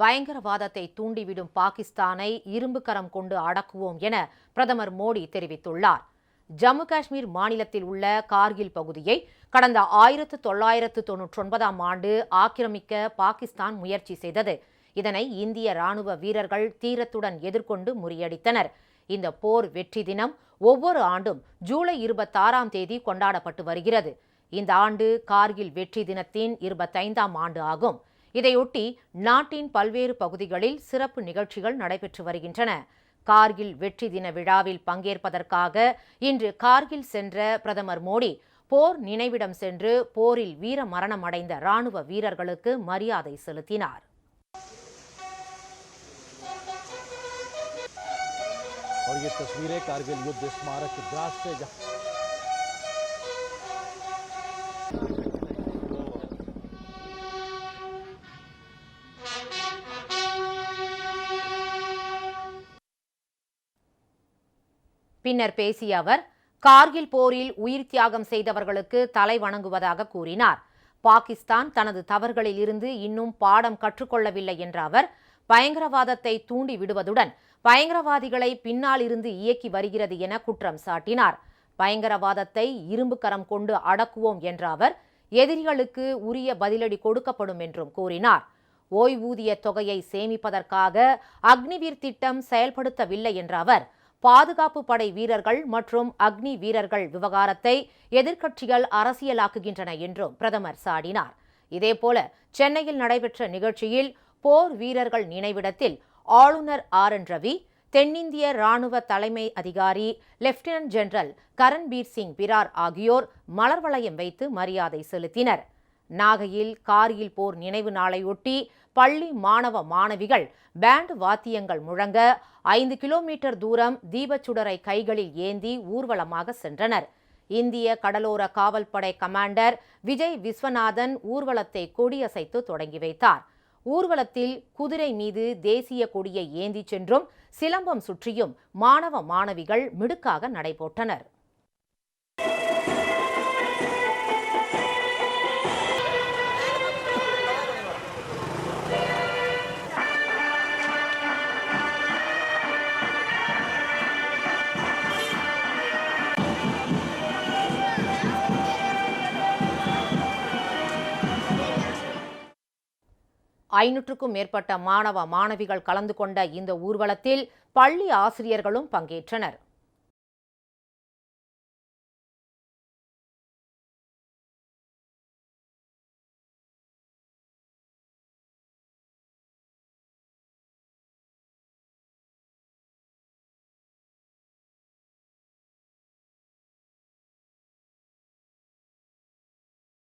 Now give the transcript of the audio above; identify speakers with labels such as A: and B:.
A: பயங்கரவாதத்தை தூண்டிவிடும் பாகிஸ்தானை இரும்பு கரம் கொண்டு அடக்குவோம் என பிரதமர் மோடி தெரிவித்துள்ளார். ஜம்மு காஷ்மீர் மாநிலத்தில் உள்ள கார்கில் பகுதியை கடந்த ஆயிரத்து தொள்ளாயிரத்து தொன்னூற்றி ஒன்பதாம் ஆண்டு ஆக்கிரமிக்க பாகிஸ்தான் முயற்சி செய்தது. இதனை இந்திய ராணுவ வீரர்கள் தீரத்துடன் எதிர்கொண்டு முறியடித்தனர். இந்த போர் வெற்றி தினம் ஒவ்வொரு ஆண்டும் ஜூலை இருபத்தாறாம் தேதி கொண்டாடப்பட்டு வருகிறது. இந்த ஆண்டு கார்கில் வெற்றி தினத்தின் இருபத்தைந்தாம் ஆண்டு ஆகும். இதையொட்டி நாட்டின் பல்வேறு பகுதிகளில் சிறப்பு நிகழ்ச்சிகள் நடைபெற்று வருகின்றன கார்கில் வெற்றி தின விழாவில் பங்கேற்பதற்காக இன்று கார்கில் சென்ற பிரதமர் மோடி போர் நினைவிடம் சென்று போரில் வீர மரணம் அடைந்த ராணுவ வீரர்களுக்கு மரியாதை செலுத்தினார்
B: और ये तस्वीरें कारगिल युद्ध स्मारक द्रास से जहां
A: பின்னர் பேசிய அவர் கார்கில் போரில் உயிர் தியாகம் செய்தவர்களுக்கு தலை வணங்குவதாக கூறினார். பாகிஸ்தான் தனது தவறுகளில் இருந்து இன்னும் பாடம் கற்றுக்கொள்ளவில்லை என்ற அவர் பயங்கரவாதத்தை தூண்டி விடுவதுடன் பயங்கரவாதிகளை பின்னால் இருந்து இயக்கி வருகிறது என குற்றம் சாட்டினார். பயங்கரவாதத்தை இரும்பு கரம் கொண்டு அடக்குவோம் என்ற அவர் எதிரிகளுக்கு உரிய பதிலடி கொடுக்கப்படும் என்றும் கூறினார். ஓய்வூதிய தொகையை சேமிப்பதற்காக அக்னிவீர் திட்டம் செயல்படுத்தவில்லை என்ற அவர் பாதுகாப்பு படை வீரர்கள் மற்றும் அக்னி வீரர்கள் விவகாரத்தை எதிர்க்கட்சிகள் அரசியலாக்குகின்றன என்றும் பிரதமர் சாடினார். இதேபோல சென்னையில் நடைபெற்ற நிகழ்ச்சியில் போர் வீரர்கள் நினைவிடத்தில் ஆளுநர் ஆர். என். ரவி தென்னிந்திய ராணுவ தலைமை அதிகாரி லெப்டினன்ட் ஜெனரல் கரண்பீர் சிங் பிரார் ஆகியோர் மலர் வளையம் வைத்து மரியாதை செலுத்தினர். நாகையில் கார்கில் போர் நினைவு நாளையொட்டி பள்ளி மாணவ மாணவிகள் பேண்ட் வாத்தியங்கள் முழங்க ஐந்து கிலோமீட்டர் தூரம் தீபச்சுடரை கைகளில் ஏந்தி ஊர்வலமாக சென்றனர். இந்திய கடலோர காவல்படை கமாண்டர் விஜய் விஸ்வநாதன் ஊர்வலத்தை கொடியசைத்து தொடங்கி வைத்தார். ஊர்வலத்தில் குதிரை மீது தேசிய கொடியை ஏந்திச் சென்றும் சிலம்பம் சுற்றியும் மாணவ மாணவிகள் மிடுக்காக நடைபோட்டனர் ஐநூற்றுக்கும் மேற்பட்ட மாணவ மாணவிகள் கலந்து கொண்ட இந்த ஊர்வலத்தில் பள்ளி ஆசிரியர்களும் பங்கேற்றனர்.